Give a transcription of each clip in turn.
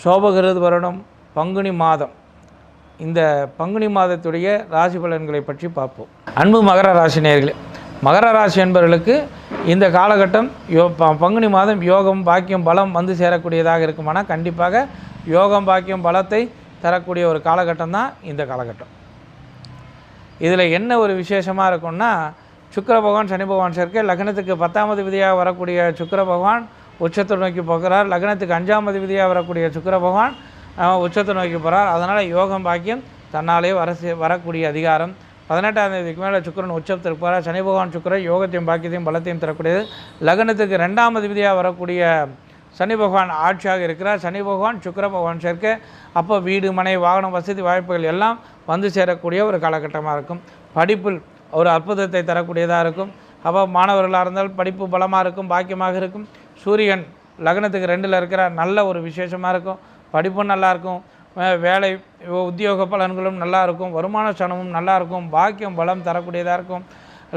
சோபகிருது வருடம் பங்குனி மாதம். இந்த பங்குனி மாதத்துடைய ராசி பலன்களை பற்றி பார்ப்போம். அன்பு மகர ராசி நேர்களே மகர ராசி என்பவர்களுக்கு இந்த காலகட்டம் யோ ப- பங்குனி மாதம் யோகம் பாக்கியம் பலம் வந்து சேரக்கூடியதாக இருக்குமானால் கண்டிப்பாக யோகம் பாக்கியம் பலத்தை தரக்கூடிய ஒரு காலகட்டம் தான் இந்த காலகட்டம். இதில் என்ன ஒரு விசேஷமாக இருக்கும்னா சுக்கர பகவான் சனி பகவான் சேர்க்கை லக்னத்துக்கு பத்தாவது விதியாக வரக்கூடிய சுக்கர பகவான் உச்சத்தை நோக்கி போகிறார். லக்னத்துக்கு அஞ்சாம் அதிபதியாக வரக்கூடிய சுக்கர பகவான் உச்சத்தை நோக்கி போகிறார் அதனால் யோகம் பாக்கியம் தன்னாலே வர வரக்கூடிய அதிகாரம். பதினெட்டாம் தேதிக்கு மேலே சுக்கரன் உச்சத்திற்கு போகிறார் சனி பகவான் சுக்கரன் யோகத்தையும் பாக்கியத்தையும் பலத்தையும் தரக்கூடியது. லக்னத்துக்கு ரெண்டாம் விதியாக வரக்கூடிய சனி பகவான் ஆட்சியாக இருக்கிறார். சனி பகவான் சுக்கர பகவான் சேர்க்க. அப்போ வீடு மனை வாகனம் வசதி வாய்ப்புகள் எல்லாம் வந்து சேரக்கூடிய ஒரு காலகட்டமாக இருக்கும். படிப்பில் ஒரு அற்புதத்தை தரக்கூடியதாக இருக்கும். அப்போ மாணவர்களாக இருந்தால் படிப்பு பலமாக இருக்கும் பாக்கியமாக இருக்கும். சூரியன் லக்னத்துக்கு ரெண்டில் இருக்கிற நல்ல ஒரு விசேஷமாக இருக்கும். படிப்பும் நல்லாயிருக்கும் வேலை உத்தியோக பலன்களும் நல்லாயிருக்கும் வருமான சனமும் நல்லாயிருக்கும் பாக்கியம் பலம் தரக்கூடியதாக இருக்கும்.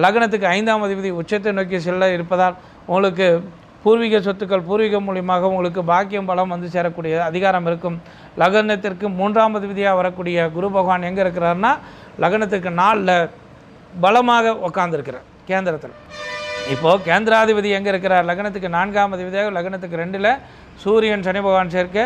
லக்னத்துக்கு ஐந்தாம் அதிபதி உச்சத்தை நோக்கி செல்ல இருப்பதால் உங்களுக்கு பூர்வீக சொத்துக்கள் பூர்வீகம் மூலியமாக உங்களுக்கு பாக்கியம் பலம் வந்து சேரக்கூடிய அதிகாரம் இருக்கும். லக்னத்திற்கு மூன்றாம் அதிபதியாக வரக்கூடிய குரு பகவான் எங்கே இருக்கிறாருன்னா லக்னத்துக்கு நாலில் பலமாக உட்காந்துருக்கிறார் கேந்திரத்தில். இப்போது கேந்திராதிபதி எங்கே இருக்கிறார்? லக்னத்துக்கு நான்காம் அதிபதியாக லக்னத்துக்கு ரெண்டில் சூரியன் சனி பகவான் சேர்க்கை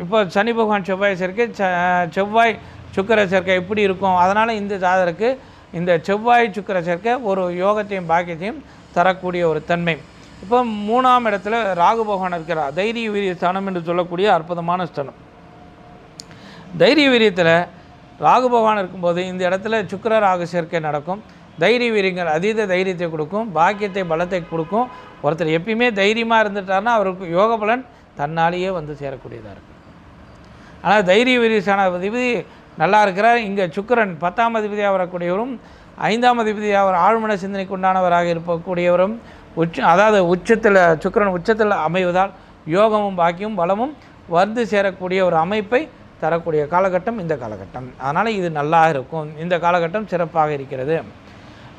இப்போ சனி பகவான் செவ்வாய் சேர்க்கை ச- செவ்வாய் சுக்கிர சேர்க்கை எப்படி இருக்கும்? அதனால் இந்த ஜாதருக்கு இந்த செவ்வாய் சுக்கிர சேர்க்கை ஒரு யோகத்தையும் பாக்கியத்தையும் தரக்கூடிய ஒரு தன்மை. இப்போ மூணாம் இடத்துல ராகு பகவான் இருக்கிறார். தைரிய வீரிய ஸ்தானம் என்று சொல்லக்கூடிய அற்புதமான ஸ்தானம். தைரிய வீரியத்தில் ராகு பகவான் இருக்கும்போது இந்த இடத்துல சுக்கர ராகு சேர்க்கை நடக்கும். தைரிய வீரியங்கள் அதீத தைரியத்தை கொடுக்கும் பாக்கியத்தை பலத்தை கொடுக்கும். ஒருத்தர் எப்பயுமே தைரியமாக இருந்துட்டாருன்னா அவருக்கு யோக பலன் தன்னாலேயே வந்து சேரக்கூடியதாக இருக்கும் ஆனால் தைரிய வீரியசான அதிபதி நல்லா இருக்கிறார். இங்கே சுக்கிரன் பத்தாம் அதிபதியாக வரக்கூடியவரும் ஐந்தாம் அதிபதியாக அவர் ஆழ்மன சிந்தனைக்கு உண்டானவராக இருக்கக்கூடியவரும் உச்ச அதாவது உச்சத்தில் சுக்கிரன் உச்சத்தில் அமைவதால் யோகமும் பாக்கியமும் பலமும் வந்து சேரக்கூடிய ஒரு அமைப்பை தரக்கூடிய காலகட்டம் இந்த காலகட்டம். அதனால் இது நல்லா இருக்கும். இந்த காலகட்டம் சிறப்பாக இருக்கிறது.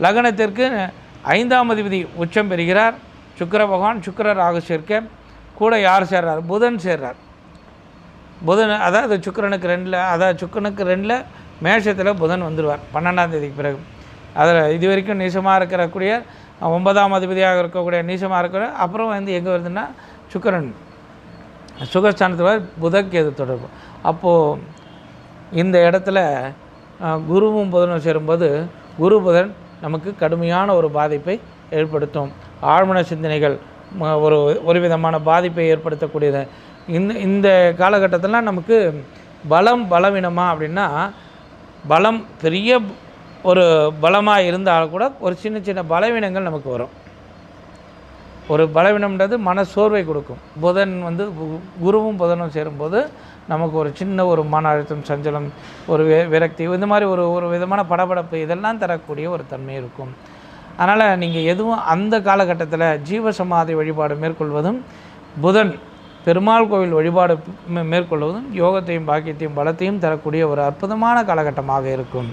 லக்னத்திற்கு ஐந்தாம் அதிபதி உச்சம் பெறுகிறார். சுக்கர பகவான் சுக்கிர ராகு சேர்க்க கூட யார் சேர்றார்? புதன் சேர்றார். புதன் அதாவது சுக்கரனுக்கு ரெண்டில் அதாவது சுக்கரனுக்கு ரெண்டில் மேஷத்தில் புதன் வந்துடுவார் பன்னெண்டாம் தேதிக்கு பிறகு. அதில் இது வரைக்கும் நீசமாக இருக்கக்கூடிய ஒன்பதாம் அதிபதியாக இருக்கக்கூடிய நீசமாக இருக்கிற அப்புறம் வந்து எங்கே வருதுன்னா சுக்கரன். சுகஸ்தானத்தில் புதக்கேது தொடர்பு. அப்போது இந்த இடத்துல குருவும் புதனும் சேரும்போது குரு புதன் நமக்கு கடுமையான ஒரு பாதிப்பை ஏற்படுத்தும். ஆழ்மன சிந்தனைகள் ஒரு ஒரு விதமான பாதிப்பை ஏற்படுத்தக்கூடியது. இந்த இந்த காலகட்டத்தில் நமக்கு பலம் பலவீனமா அப்படின்னா பலம் பெரிய ஒரு பலமாக இருந்தால் கூட ஒரு சின்ன சின்ன பலவீனங்கள் நமக்கு வரும். ஒரு பலவீனம்ன்றது மன சோர்வை கொடுக்கும். புதன் வந்து கு- குருவும் புதனும் சேரும்போது நமக்கு ஒரு சின்ன ஒரு மன அழுத்தம் சஞ்சலம் ஒரு விரக்தி இந்த மாதிரி ஒரு ஒரு விதமான படபடப்பு இதெல்லாம் தரக்கூடிய ஒரு தன்மை இருக்கும். அதனால் நீங்கள் எதுவும் அந்த காலகட்டத்தில் ஜீவசமாதி வழிபாடு மேற்கொள்வதும் புதன் பெருமாள் கோவில் வழிபாடு மேற்கொள்வதும் யோகத்தையும் பாக்கியத்தையும் பலத்தையும் தரக்கூடிய ஒரு அற்புதமான காலகட்டமாக இருக்கும்.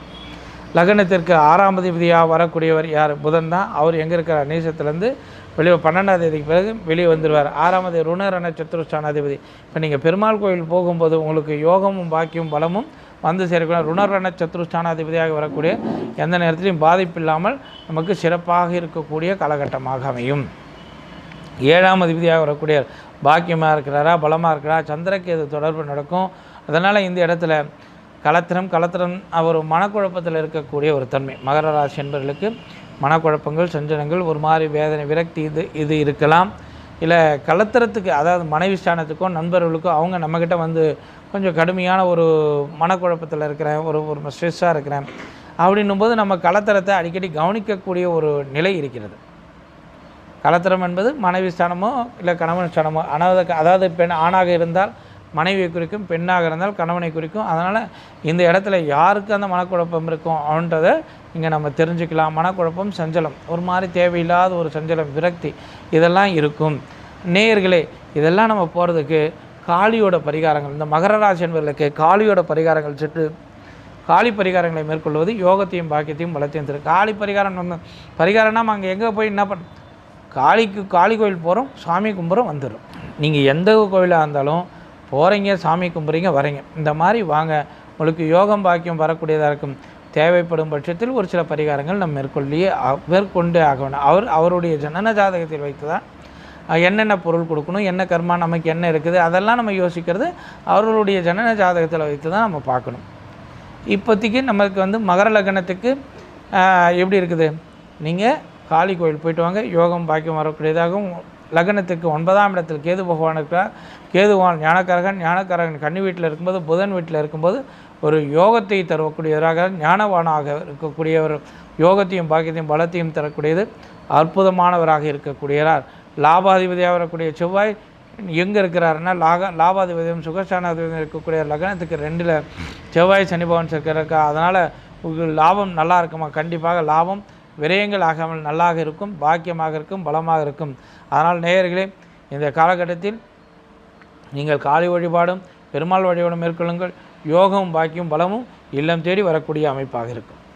லக்னத்திற்கு ஆறாம் அதிபதியாக வரக்கூடியவர் யார்? புதன் தான். அவர் எங்கே இருக்கிறார்? நேசத்துலேருந்து வெளியே பன்னெண்டாம் தேதிக்கு பிறகு வெளியே வந்துடுவார். ஆறாம் ருணரண சத்துருஷ்டானாதிபதி இப்போ நீங்கள் பெருமாள் கோயில் போகும்போது உங்களுக்கு யோகமும் பாக்கியும் பலமும் வந்து சேரக்கூடிய ருணரண சத்துருஷ்டானாதிபதியாக வரக்கூடிய எந்த நேரத்திலையும் பாதிப்பு இல்லாமல் நமக்கு சிறப்பாக இருக்கக்கூடிய காலகட்டமாக அமையும். ஏழாம் அதிபதியாக வரக்கூடிய பாக்கியமாக இருக்கிறாரா பலமாக இருக்கிறா இது தொடர்பு நடக்கும்? அதனால் இந்த இடத்துல கலத்திரம் கலத்திரம் அவர் மனக்குழப்பத்தில் இருக்கக்கூடிய ஒரு தன்மை. மகர ராசி என்பவர்களுக்கு மனக்குழப்பங்கள் சஞ்சனங்கள் ஒரு மாதிரி வேதனை விரக்தி இது இது இருக்கலாம். இல்லை கலத்திரத்துக்கு அதாவது மனைவி ஸ்தானத்துக்கோ நண்பர்களுக்கோ அவங்க நம்மக்கிட்ட வந்து கொஞ்சம் கடுமையான ஒரு மனக்குழப்பத்தில் இருக்கிறேன் ஒரு ஒரு ஸ்ட்ரெஸ்ஸாக இருக்கிறேன். அப்படின்னும் போது நம்ம கலத்தரத்தை அடிக்கடி கவனிக்கக்கூடிய ஒரு நிலை இருக்கிறது. கலத்திரம் என்பது மனைவி ஸ்தானமோ இல்லை கணவன் ஸ்தானமோ அனாவது அதாவது பெண் ஆணாக இருந்தால் மனைவியை குறிக்கும் பெண்ணாக இருந்தால் கணவனை குறிக்கும். அதனால் இந்த இடத்துல யாருக்கு அந்த மனக்குழப்பம் இருக்கும் அப்படின்றத இங்கே நம்ம தெரிஞ்சுக்கலாம். மனக்குழப்பம் சஞ்சலம். ஒரு மாதிரி தேவையில்லாத ஒரு சஞ்சலம் விரக்தி இதெல்லாம் இருக்கும். நேயர்களே இதெல்லாம் நம்ம போகிறதுக்கு காளியோட பரிகாரங்கள். இந்த மகர ராசி என்பவர்களுக்கு காளியோட பரிகாரங்கள் சற்று காளி பரிகாரங்களை மேற்கொள்வது யோகத்தையும் பாக்கியத்தையும் வளர்த்தையும் தரும் காளி பரிகாரம் நம்ம பரிகாரம்னா நம்ம அங்கே எங்கே போய் என்ன பண்ண காளிக்கு காளி கோயில் போகிறோம் சாமி கும்புறம் வந்துடும் நீங்கள் எந்த கோயிலாக இருந்தாலும் போகிறீங்க சாமி கும்பிட்றீங்க வரீங்க. இந்த மாதிரி வாங்க. உங்களுக்கு யோகம் பாக்கியம் வரக்கூடியதாக இருக்கும். தேவைப்படும் பட்சத்தில் ஒரு சில பரிகாரங்கள் நம்ம மேற்கொள்ளியே மேற்கொண்டு மேற்கொண்டே ஆக வேணும் அவர் அவருடைய ஜனன ஜாதகத்தில் வைத்து தான் என்னென்ன பொருள் கொடுக்கணும் என்ன கர்மா நமக்கு என்ன இருக்குது அதெல்லாம் நம்ம யோசிக்கிறது அவர்களுடைய ஜனன ஜாதகத்தில் வைத்து தான் நம்ம பார்க்கணும். இப்போதைக்கு நமக்கு வந்து மகர லக்னத்துக்கு எப்படி இருக்குது? நீங்கள் காளி கோயில் போயிட்டு வாங்க. யோகம் பாக்கியம் வரக்கூடியதாகவும் லக்னத்துக்கு ஒன்பதாம் இடத்தில் கேது பகவான் இருக்கிறார். கேது பகவான் ஞானக்காரகன் ஞானக்கரகன் கன்னி வீட்டில் இருக்கும்போது புதன் வீட்டில் இருக்கும்போது ஒரு யோகத்தை தரக்கூடியவராக ஞானவானாக இருக்கக்கூடிய ஒரு யோகத்தையும் பாக்கியத்தையும் பலத்தையும் தரக்கூடியது அற்புதமானவராக இருக்கக்கூடியவர். லாபாதிபதியாக வரக்கூடிய செவ்வாய் எங்கே இருக்கிறாருன்னா லாக லாபாதிபதியும் சுகஸ்தானாதிபதியும் இருக்கக்கூடிய லக்னத்துக்கு ரெண்டில் செவ்வாய் சனி பவன் இருக்கிறக்கா அதனால் உங்களுக்கு லாபம் நல்லா இருக்குமா? கண்டிப்பாக லாபம். விரயங்கள் ஆகாமல் நல்லாக இருக்கும் பாக்கியமாக இருக்கும் பலமாக இருக்கும். அதனால் நேயர்களே இந்த காலகட்டத்தில் நீங்கள் காலை வழிபாடும் பெருமாள் வழிபாடும் மேற்கொள்ளுங்கள். யோகமும் பாக்கியம் பலமும் இல்லம் தேடி வரக்கூடிய அமைப்பாக இருக்கும்.